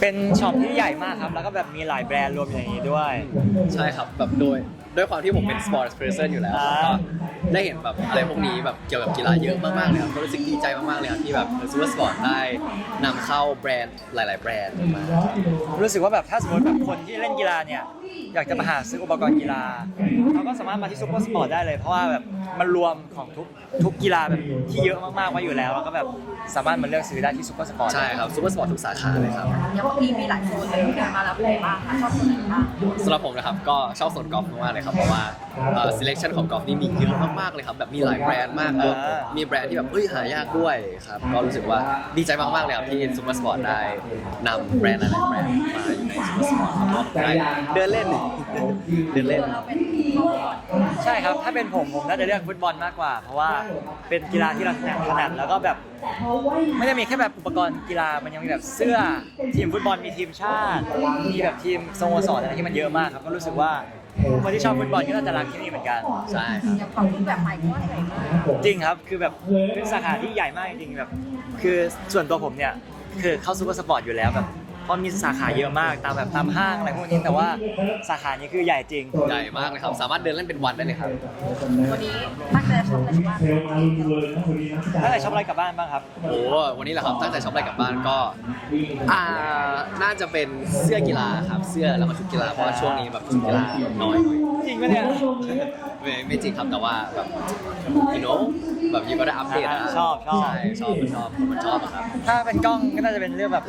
เป็นช็อปที่ใหญ่มากครับ แล้วก็แบบมีหลายแบรนด์รวมอยู่ในนี้ด้วย ใช่ครับแบบโดย ด้วยความที่ผมเป็น sports person อยู่แล้วอ่าก็ได้เห็นแบบอะไรพวกนี้แบบเกี่ยวกับกีฬาเยอะมากๆเลยครับก็รู้สึกดีใจมากๆเลยครับที่แบบซูเปอร์สปอร์ตได้นำเข้าแบรนด์หลาย ๆ แบรนด์มา รู้สึกว่าแบบถ้าสมมติแบบคนที่เล่นกีฬาเนี่ยอยากจะมาหาซื้ออุปกรณ์กีฬาเขาก็สามารถมาที่ซูเปอร์สปอร์ตได้เลย เพราะว่าแบบมันรวมของทุกทุกกีฬาแบบที่เยอะมากๆไว้อยู่แล้วแล้วก็แบบสามารถมาเลือกซื้อได้ที่ซูเปอร์สปอร์ตใช่ครับซูเปอร์สปอร์ตทุกสาขาเลยครับอย่างวันนี้มีหลายโซนเลยที่มาแล้วเป็นไงบ้างคะชอบโซนไหนบ้างสำหรับผมนะครับก็ชอบโซนกอล์ฟมากๆเลยครับเพราะว่าเอ่อ selection ของกอล์ฟนี่มีเยอะมากๆเลยครับแบบมีหลายแบรนด์มากแล้วมีแบรนด์ที่แบบเฮ้ยหายากด้วยครับก็รู้สึกว่าดีใจมากๆเลยครับที่ซูเปอร์สปอร์ตได้นำแบรนด์หลายๆแบรนด์มาอยู่ในซูเปอร์สปอร์ตครับก็ได้เดินเล่น เดินเล่น เราเป็นครอบครัวใช่ครับ ถ้าเป็นผมผมน่าจะเลือกฟุตบอลมากกว่า เพราะว่าเป็นกีฬาที่เราถนัดถนัดแล้วก็แบบไม่ได้มีแค่แบบอุปกรณ์กีฬา มันยังมีแบบเสื้อทีมฟุตบอลมีทีมชาติ มีแบบทีมสโมสรอะไรที่มันเยอะมากครับ ก็รู้สึกว่า คนที่ชอบฟุตบอลก็น่าจะรักที่นี่เหมือนกันใช่ครับอย่างของรูปแบบใหม่ก็ว่าใหญ่มากจริงครับคือแบบเป็นสาขาที่ใหญ่มากจริงๆแบบ คือส่วนตัวผมเนี่ยคือเข้าซูเปอร์สปอร์ตอยู่แล้วแบบ เพราะมีสาขาเยอะมากตามแบบตามห้างอะไรพวกนี้แต่ว่าสาขานี้คือใหญ่จริง ใหญ่มากเลยครับ สามารถเดินเล่นเป็นวันได้เลยครับ วันนี้ตั้งใจชมอะไรบ้างถ้าไหนชอบอะไรกลับบ้านบ้างครับ โอ้วันนี้แหละครับตั้งใจช็อปอะไรกลับบ้านก็อ่าน่าจะเป็นเสื้อกีฬาครับเสื้อแล้วก็ชุดกีฬาเพราะว่าช่วงนี้แบบชุดกีฬาน้อยหน่อยจริงปะเนี่ยไม่ไม่จริงครับแต่ว่าแบบ you know แบบยูก็ได้อัปเดตนะชอบชอบ ใช่ชอบชอบคนมันชอบอะครับ ถ้าเป็นกล้องก็น่าจะเป็นเรื่องแบบ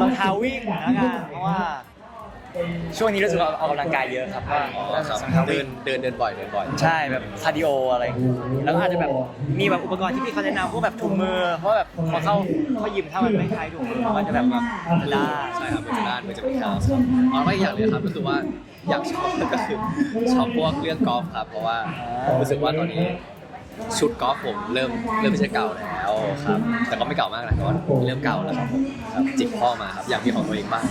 รองเท้าวิ่งนะงานเพราะว่า ช่วงนี้รู้สึกว่าออกกำลังกายเยอะครับว่าอ๋อน่าคจะรับรองเท้าเดิวิ่นงเดินเดินบ่อยเดินบ่อย ใช่แบบคาร์ดิโออะไรอย่างงี้แล้วก็อาจจะแบบมีแบบอุปกรณ์ที่พี่เขาแนะนำพวกแบบถุงมือ เพราะแบบพอเข้าเข้ายิมถ้ามันไม่ใช้ถุงมือมันก็จะแบบแบบได้ ใช่ครับมันจะด้านมันจะเป็นคาวส์อ๋อแล้วก็อีกอย่างเลยครับก็คือว่าอยากชอบก็คือชอบพวกเรื่องกอล์ฟครับ เพราะว่ารู้สึกว่าตอนนี้ ชุดกอล์ฟผมเริ่มเริ่มที่จะเก่าแล้วครับ แต่ก็ไม่เก่ามากนะแต่ว่าเริ่มเก่าแล้วครับผมครับจิกพ่อมาครับอยากมีของตัวเองบ้าง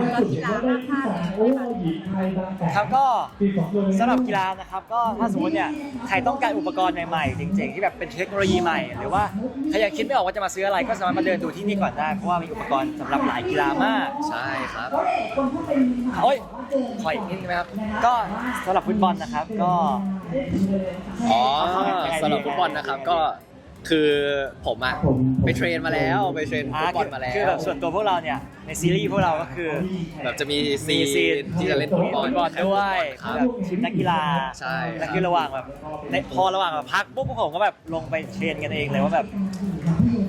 ฝากเรากีฬาบ้างค่ะครับก็สำหรับกีฬานะครับ ก็ถ้าสมมติเนี่ยใครต้องการอุปกรณ์ใหม่ๆจริงๆที่แบบเป็นเทคโนโลยีใหม่ หรือว่าใครยังคิดไม่ออกว่าจะมาซื้ออะไรก็สามารถมาเดินดูที่นี่ก่อนได้เพราะว่ามีอุปกรณ์สำหรับหลายกีฬามากใช่ครับโอ้ยขออีกนิดนึงนะครับ ก็สำหรับฟุตบอลนะครับก็อ๋อสำหรับฟุตบอลนะครับก็คือผมอะไปเทรนมาแล้วไปเทรนฟุตบอลมาแล้วคือแบบส่วนตัวพวกเราเนี่ยในซีรีส์พวกเราก็คือแบบจะมีซีมีซีนนที่จะเล่นฟุตบอลฟุตบอลด้วยครับแบบทีมนักกีฬาใช่ครับแล้วคือระหว่างแบบในพอระหว่างแบบพักปุ๊บพวกผมก็แบบลงไปเทรนกันเองเลยว่าแบบ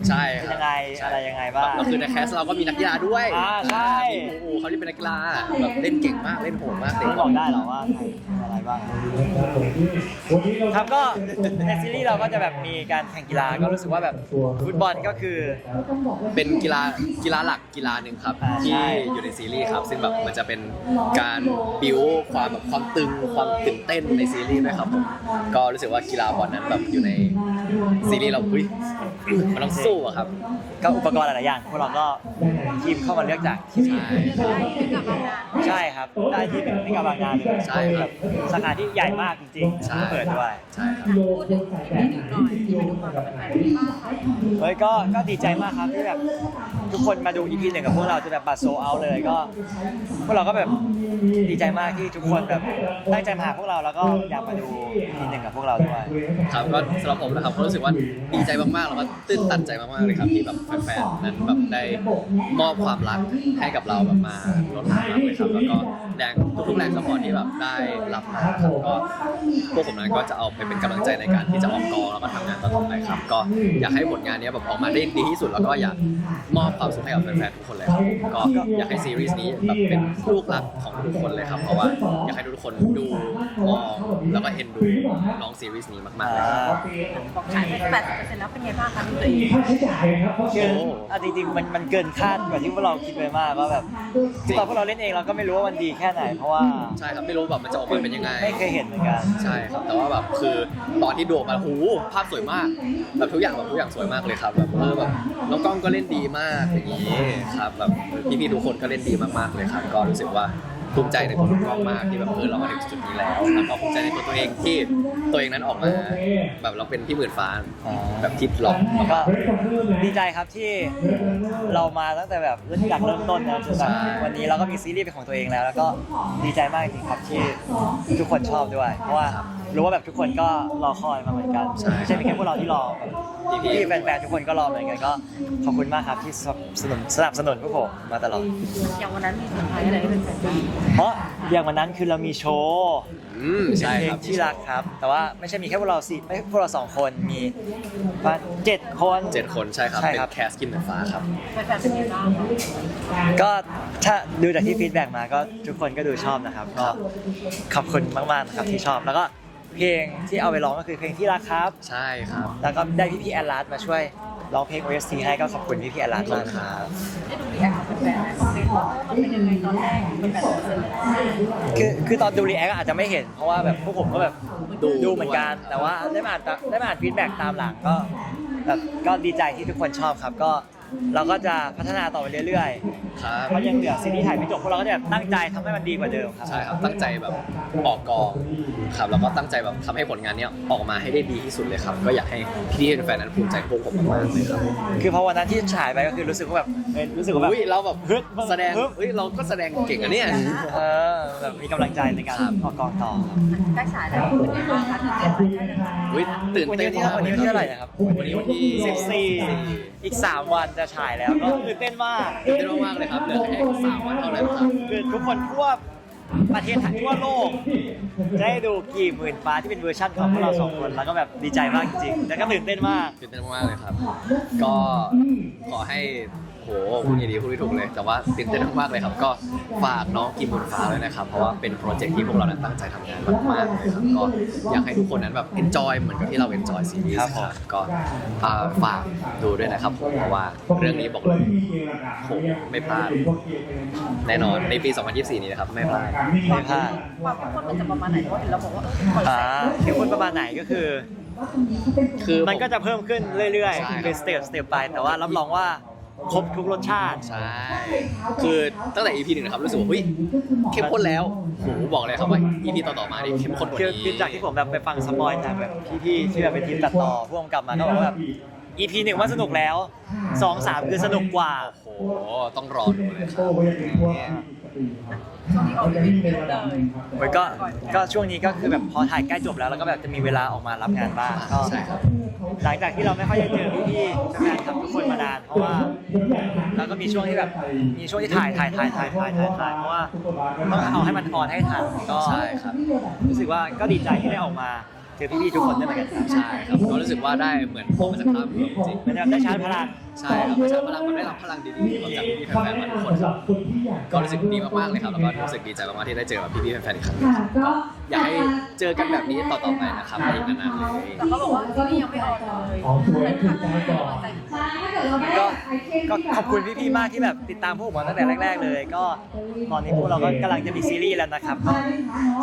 ใช่เป็นครัยับงไงอะไรยังไงบ้างแล้วคือในแคสเราก็มีนักกีฬาด้วยอ่าใช่ มีโอ้โหเขาที่เป็นนักกีฬาแบบเล่นเก่งมากเล่นโหดมากเตะไม่บอกได้เหรอว่าใครอะไรบ้าง ครับก็ในซีรีส์เราก็จะแบบมีการแข่งกีฬาก็รู้สึกว่าแบบฟุตบอลก็คือ เป็นกีฬากีฬาหลักกีฬาหนึ่งครับอ่าใช่ ที่อยู่ในซีรีส์ครับ ซึ่งแบบมันจะเป็นการบิวความแบบความตึงความตื่นเต้นในซีรีส์ด้วยครับผมก็รู้สึกว่ากีฬาบอลนั้นแบบอยู่ในซีรีส์เราอุ้ยมันต้องสู้อะครับ ก็อุปกรณ์หลายๆอย่างพวกเราก็ทีมเข้ามาเลือกจากที่นี่ใช่ ใช่ครับ ได้ที่หนึ่งที่กำลังงานเลยใช่ครับ สาขาที่ใหญ่มากจริงๆใช่เปิดด้วย ใช่ครับ พูดถึงอีกนิดหน่อยที่ไปดูมาเป็นไงบ้างคะเฮ้ยก็ก็ดีใจมากครับที่แบบทุกคนมาดู EP หนึ่งกับพวกเราจะแบบบัตรโซเอาเลยก็ พวกเราก็แบบดีใจมากที่ทุกคนแบบตั้งใจมาหาพวกเราแล้วก็อยากมาดู EP หนึ่งกับพวกเราด้วย ครับก็สำหรับผมนะครับก็รู้สึกว่าดีใจมากๆแล้วก็ตื้นตันใจมากๆเลยครับที่แบบแฟนๆนั้นแบบได้มอบความรักให้กับเราแบบมาล้นหลามมากเลยครับแล้วก็แรงทุกๆแรงสปอร์ตที่แบบได้รับมาครับก็พวกผมนั้นก็จะเอาไปเป็นกำลังใจในการที่จะออกกองแล้วก็ทำงานต่อๆไปครับ ก็อยากให้ผลงานเนี้ยแบบออกมาได้ดีที่สุดแล้วก็อยากมอบความสุขให้กับแฟนๆทุกคนเลยครับก็อยากให้ซีรีส์นี้แบบเป็นลูกรักของทุกคนเลยครับเพราะว่าอยากให้ทุกคนดูมองแล้วก็เอ็นดูน้องซีรีส์นี้มากๆเลยครับบอกขายไปแปดสิบเปอร์เซ็นต์แล้วเป็นไงบ้างคะดูตัวเองคือเอาจริงๆมันมันเกินคาดกว่าที่พวกเราคิดไปมากว่าแบบคือตอนพวกเราเล่นเองเราก็ไม่รู้ว่ามันดีแค่ไหน เพราะว่าใช่ครับไม่รู้แบบมันจะออกมาเป็นยังไง ไม่เคยเห็นเหมือนกัน ใช่ครับแต่ว่าแบบคือตอนที่ดูออกมาโอ้โหภาพสวยมากแบบทุกอย่างแบบทุกอย่างสวยมากเลยครับแบบเออแบบน้องกล้องก็เล่นดีมากอย่างนี้ครับแบบพี่ๆทุกคนก็เล่นดีมากๆเลยครับ ก็รู้สึกว่า ภูมิใจในตัวน้องมากที่แบบเออเรามาถึงจุดนี้แล้วแล้วก็ภูมิใจในตัวตัวเองที่ตัวเองนั้นออกมา แบบเราเป็นพี่หมื่นฟ้าแบบทิดล็อกก็ดีใจครับที่เรามาตั้งแต่แบบจากเริ่มต้นนะจนแบบวันนี้เราก็มีซีรีส์เป็นของตัวเองแล้ว แล้วก็ดีใจมากจริงครับที่ทุกคนชอบด้วย เพราะว่ารู้ว่าแบบทุกคนก็รอคอยมาเหมือนกันไม่ใช่เพียงแค่พวกเราที่รอแบบพี่ๆแฟนๆทุกคนก็รอเหมือนกันก็ขอบคุณมากครับที่สนับสนุนสนับสนุนพวกผมมาตลอดอย่างวันนั้นมีเซอร์ไพรส์อะไรให้เป็นแฟนบ้างเพราะอย่างวันนั้นคือเรามีโชว์อืมเป็นใช่เพลคงรับที่รักครับ แต่ว่าไม่ใช่มีแค่พวกเราสี่ไม่พวกเราสองคนมีประมาณเจ็ดคน เจ็ดคนใช่ครับ ใช่เป็นครับแคสกินเหมือนฟ้าครับแฟนๆเป็นยังไงบ้างก็ถ้าดูจากที่ฟีดแบ็กมาก็ทุกคนก็ดูชอบนะครับก็ขอบคุณมากๆนะครับที่ชอบ แล้วก็ เพลงที่เอาไปร้องก็คือเพลงที่รักครับ ใช่ครับ แล้วก็ได้พี่พี่ๆแอลลาสมาช่วยร้องเพลง OST ให้ก็ขอบคุณพี่พี่ๆแอลลาสมากนะครับได้ดูรีแอคของแฟนๆไหมคอมเมนต์ว่าเออมันเป็นยังไงตอนแรกเป็นแบบเสร็จแล้วคือคือตอนดูรีแอคอาจจะไม่เห็น เพราะว่าแบบพวกผมก็แบบดูดูเหมือนกัน แต่ว่าได้มาอ่านตาได้มาอ่านฟีดแบ็กตามหลังก็แบบก็ดีใจที่ทุกคนชอบครับก็เราก็จะพัฒนาต่อไปเรื่อยๆครับเพราะยังเหลือซีรีส์ถ่ายไม่จบพวกเราก็จะแบบตั้งใจทำให้มันดีกว่าเดิมครับ ใช่ครับ ตั้งใจแบบออกกอง ครับแล้วก็ตั้งใจแบบทำให้ผลงานเนี้ยออกมาให้ได้ดีที่สุดเลยครับ ก็อยากให้พี่ๆแฟนๆนั้นภูมิใจพวกผมมากๆเลยครับคือพอวันนั้นที่ฉายไปก็คือรู้สึกว่าแบบเอ้ยรู้สึกว่าแบบ อุ้ยเราแบบฮึดแสดงฮึดอุ้ยเราก็แสดงเก่งอะเนี่ย เออแบบมีกำลังใจในการครับออกกองต่อครับใกล้ฉายแล้วเป็นยังไงบ้างคะตื่นเต้นไหมใกล้จะฉายอุ้ยตื่นวันเต้นี้นวันที่วันนี้วันที่เท่าไหร่นะครับวันนี้วันที่14 อีก 3 วันจะฉายแล้วก็ตื่นเต้นมากตื่นเต้นมากๆเลยครับเหลือแค่สามวันเท่านั้นครับ คือทุกคนทั่ว ประเทศไทยทั่วโลกจะได้ดูกี่หมื่นฟ้าที่เป็นเวอร์ชั่นของพวกเราสองคนแล้วก็แบบดีใจมากจริงๆแล้วก็ตื่นเต้นมาก ตื่นเต้นมากๆเลยครับ ก็ขอให้โหพูดดีๆพูดไม่ถูกเลย แต่ว่าตื่นเต้นมากๆเลยครับ ก็ฝากน้องกิมบุญฟ้าเลยนะครับ เพราะว่าเป็นโปรเจกต์ที่พวกเรานั้นตั้งใจทำงานมากๆเลยครับ ก็อยากให้ทุกคนนั้นแบบ enjoy เหมือนกับที่เรา enjoy ซีรีส์ครับผมก็อ่าฝากดูด้วยนะครับผมเพราะว่าเรื่องนี้บอกเลยโหไม่พลาดแน่นอนในปี 2024 นี้นะครับ ไม่พลาดไม่พลาดความเข้มข้นมันจะประมาณไหนเพราะเห็นเราบอกว่าเออคอนอ่าเซ็ปต์เข้มข้นประมาณไหนก็คือ คือมันก็จะเพิ่มขึ้นเรื่อยใช่ครับ ๆเป็นสเต็ปสเต็ปไป แต่ว่ารับรองว่าครบทุกรสชาติ ใช่คือตั้งแต่ EP หนึ่งนะครับรู้สึกว่าเฮ้ยเข้มข้นแล้วโหบอกเลยครับว่า EP ต่อๆมานี่เข้มข้นกว่าคือนี้ คือจากที่ผมแบบไปฟังสปอยจากแบบพี่ๆที่แบบเป็นทีมตัดต่อผู้กำกับมาก็บอกว่าแบบ EP หนึ่งว่าสนุกแล้วสองสามคือสนุกกว่า โอ้โห ต้องรอดูเลยครับ ช่วงนี้ออกอีเวนต์เยอะเลยมันก็ก็ช่วงนี้ก็คือแบบพอถ่ายใกล้จบแล้วแล้วก็แบบจะมีเวลาออกมารับงานบ้างก็ใช่ครับ หลังจากที่เราไม่ค่อยได้เจอพี่ๆแฟนคลับทุกคนมานานเพราะว่าแล้วก็มีช่วงที่แบบมีช่วงที่ถ่ายถ่ายถ่ายถ่ายถ่ายถ่ายถ่ายเพราะว่าต้องเอาให้มันออนให้ทันก็ใช่ครับรู้สึกว่าก็ดีใจที่ได้ออกมา เจอพี่ๆทุกคนด้วยเหมือนกันครับใช่ครับก็รู้สึกว่าได้เหมือนออกมาจากภาพรวมจริงมันแบบได้ชาร์จพลังใช่ครับประชาพลังมันได้รับพลังดีๆมาจากพี่ๆแฟนๆมาทุกคนครับก็รู้สึกดีมากๆเลยครับแล้วก็รู้สึกดีใจมากๆที่ได้เจอกับพี่ๆแฟนๆอีกครั้งหนึ่งครับก็อยากให้เจอกันแบบนี้ต่อๆไปนะครับไปอีกนานๆเลยแต่เขาบอกว่าที่นี่ยังไม่ออนเลยเป็นครั้งแรก ที่เราใจก็ก็ขอบคุณพี่ๆมากที่แบบติดตามพวกผมมาตั้งแต่แรก ๆ เลย ก็ตอนนี้พวกเราก็กำลังจะมีซีรีส์แล้วนะครับก็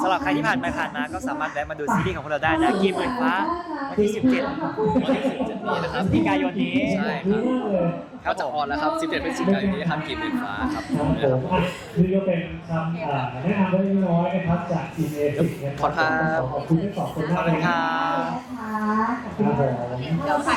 สำหรับใครที่ผ่านไปผ่านมาก็สามารถแวะมาดูซีรีส์ของพวกเราได้นะกีมหมื่นฟ้าวันที่ 17วันที่17นี้นะครับพฤศจิกายนนี้ใช่ครับก็จะออนแล้วครับ 17พฤศจิกายนนี้ครับกีบหมื่นฟ้าครับผมอะนี่ก็เป็นคำอ่าแนะนำเล็กน้อยนะครับจากทีมเอฟิกนะครับขอบคุณครับขอบคุณทั้งสองคนมากเลยขอบคุณครับครับผมเดี๋ยวใส่